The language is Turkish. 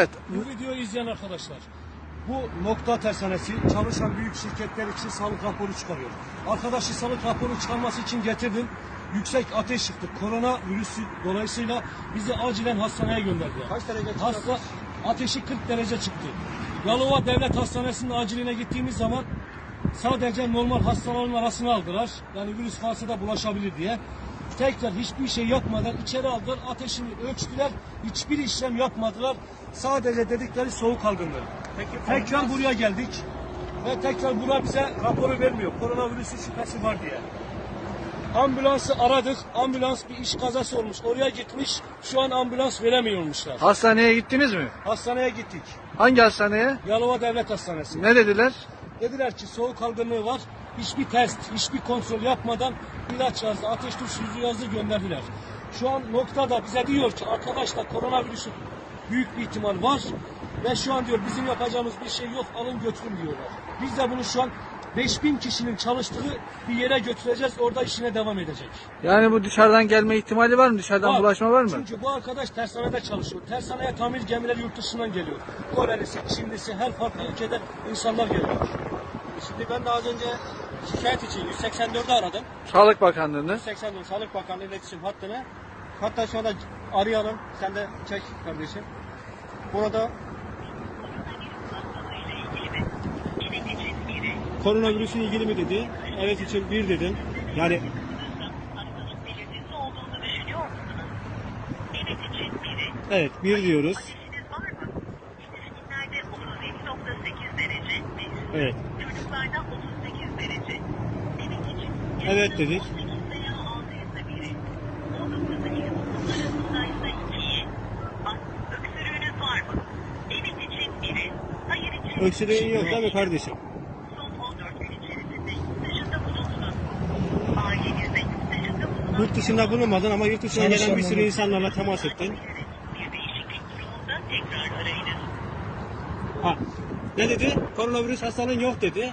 Evet. Bu videoyu izleyen arkadaşlar, bu nokta tersanesi çalışan büyük şirketler için sağlık raporu çıkarıyor. Arkadaşı sağlık raporu çıkarması için getirdim. Yüksek ateş çıktı. Korona virüsü dolayısıyla bizi acilen hastaneye gönderdiler. Kaç derece çıktı Hasta ateşi 40 derece çıktı. Yalova Devlet Hastanesi'nin aciline gittiğimiz zaman sadece normal hastaların arasına aldılar. Yani virüs varsa da bulaşabilir diye. Tekrar hiçbir şey yapmadan içeri aldılar. Ateşini ölçtüler. Hiçbir işlem yapmadılar. Sadece dedikleri soğuk algınlığı. Peki Tekrar buraya geldik. Ve tekrar bura bize raporu vermiyor. Koronavirüsü şüphesi var diye. Ambulansı aradık. Ambulans bir iş kazası olmuş. Oraya gitmiş. Şu an ambulans veremiyormuşlar. Hastaneye gittiniz mi? Hastaneye gittik. Hangi hastaneye? Yalova Devlet Hastanesi. Ne dediler? Dediler ki soğuk algınlığı var. Hiçbir test, hiçbir kontrol yapmadan ilaç yazdı, ateş düşürücü yazdı gönderdiler. Şu an noktada bize diyor ki arkadaşlar koronavirüsü büyük bir ihtimal var. Ve şu an diyor bizim yapacağımız bir şey yok alın götürün diyorlar. Biz de bunu şu an 5000 kişinin çalıştığı bir yere götüreceğiz. Orada işine devam edecek. Yani bu dışarıdan gelme ihtimali var mı? Dışarıdan Var. bulaşma var mı? Çünkü bu arkadaş tersanede çalışıyor. Tersaneye tamir gemileri yurt dışından geliyor. Korelisi, Çinlisi, her farklı ülkeden insanlar geliyor. Şimdi ben de az önce şikayet için 184'ü aradım. Sağlık Bakanlığı'nı. 184 Sağlık Bakanlığı iletişim hattını. Hatta şu anda arayalım. Sen de çek kardeşim. Burada koronavirüsün ilgili mi dedi. Evet için bir dedim. Yani belirtisi olduğunu düşünüyor musunuz? Evet için biri. evet bir diyoruz. Ateşiniz var mı? Yetişkinlerde 37.8 derece ve üstü. Evet. Çocuklarda 38 derece. Evet dedik. 18 veya 6 ise biri. 19 ile 30 arasındaysa 2'yi. Bak, öksürüğünüz var mı? Evet için biri. Hayır için Öksürüğün yok mi kardeşim? Son 14 gün içerisinde yurt dışında bulunmadın ama yurt dışına gelen bir sürü insanlarla temas ettin. Ha. Ne dedi? Koronavirüs hastalığın yok dedi.